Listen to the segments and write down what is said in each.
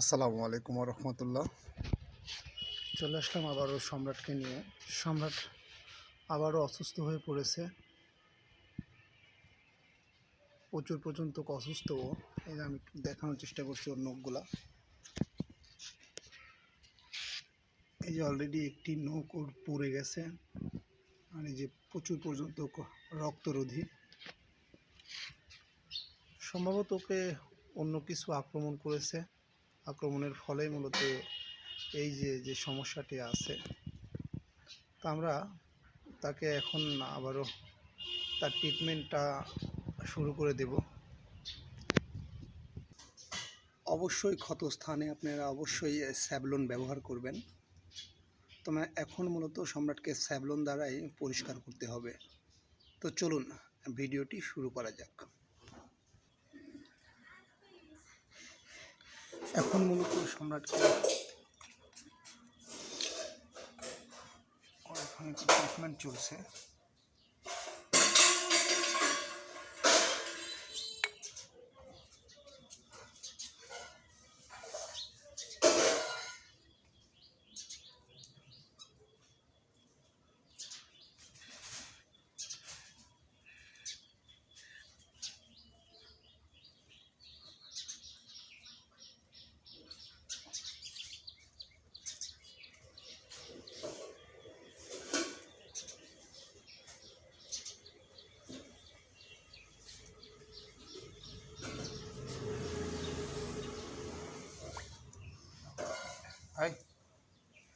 আসসালামু আলাইকুম রহমতুল্লাহ চলে আসলাম আবারও সম্রাটকে নিয়ে। সম্রাট আবারও অসুস্থ হয়ে পড়েছে। প্রচুর পর্যন্ত অসুস্থ। এই আমি দেখানোর চেষ্টা করছি ওর নখগুলা। এই যে অলরেডি একটি নখ ওর পড়ে গেছে। আর এই যে প্রচুর পর্যন্ত রক্তরোধী। সম্ভবত ওকে অন্য কিছু আক্রমণ করেছে। আক্রমণের ফলে মূলত এই যে যে সমস্যাটি আছে। তা আমরা তাকে এখন আবারও তার ট্রিটমেন্টটা শুরু করে দেব। অবশ্যই ক্ষতস্থানে আপনারা অবশ্যই স্যাভলন ব্যবহার করবেন। তবে এখন মূলত সম্রাটকে স্যাভলন দ্বারাই পরিষ্কার করতে হবে। তো চলুন, ভিডিওটি শুরু করা যাক। এখন মূলত সম্রাটকে এখন ট্রিটমেন্ট চলছে। হাই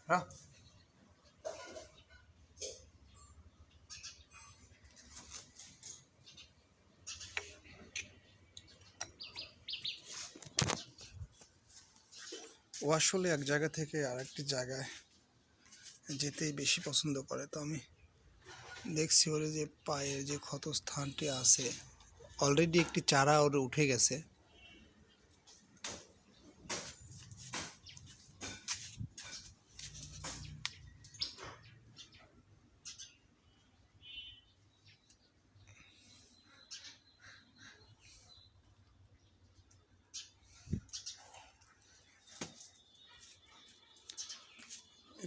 রা ও আসলে এক জায়গা থেকে আরেকটি জায়গায় যেতেই বেশি পছন্দ করে। তো আমি দেখছি ওর যে পায়ের যে ক্ষত স্থানটি আছে অলরেডি একটি চারা ওর উঠে গেছে।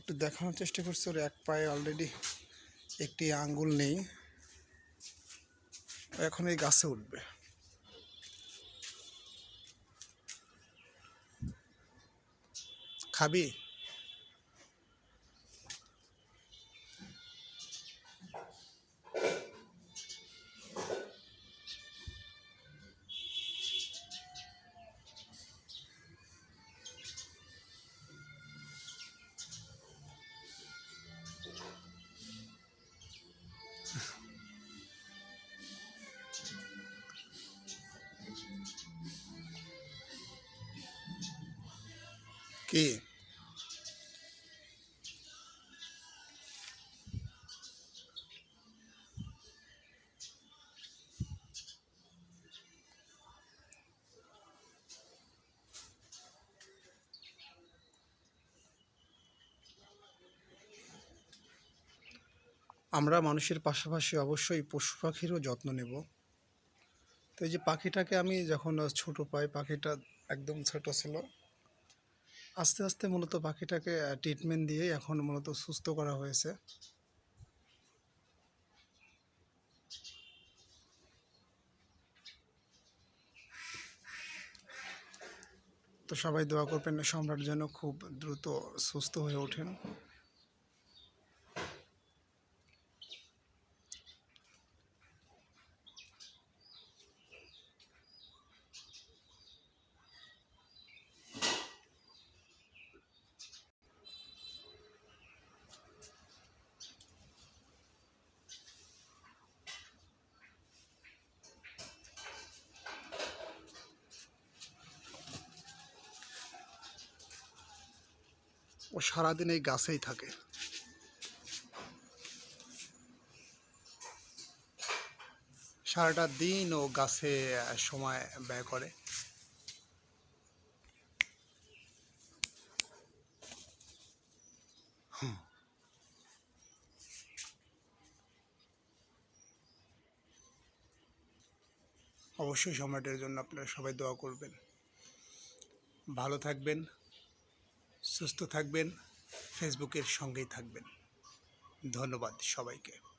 একটু দেখানোর চেষ্টা করছি, ওর এক পায়ে অলরেডি একটি আঙ্গুল নেই। এখন এই গাছে উঠবে। খাবি? কি? আমরা মানুষের পাশাপাশি অবশ্যই পশু পাখিরও যত্ন নেব। তো এই যে পাখিটাকে আমি যখন ছোট পাই, পাখিটা একদম ছোট ছিল। আস্তে আস্তে মূলত পাখিটাকে ট্রিটমেন্ট দিয়ে এখন মূলত সুস্থ করা হয়েছে। তো সবাই দোয়া করবেন, সম্রাট যেন খুব দ্রুত সুস্থ হয়ে ওঠেন। ও সারাদিন এই গাছেই থাকে। সারাটা দিন ও গাছে সময় ব্যয় করে। অবশ্যই সম্রাটের জন্য আপনারা সবাই দোয়া করবেন। ভালো থাকবেন। সুস্থ থাকবেন ফেসবুকের সঙ্গেই থাকবেন। ধন্যবাদ সবাইকে।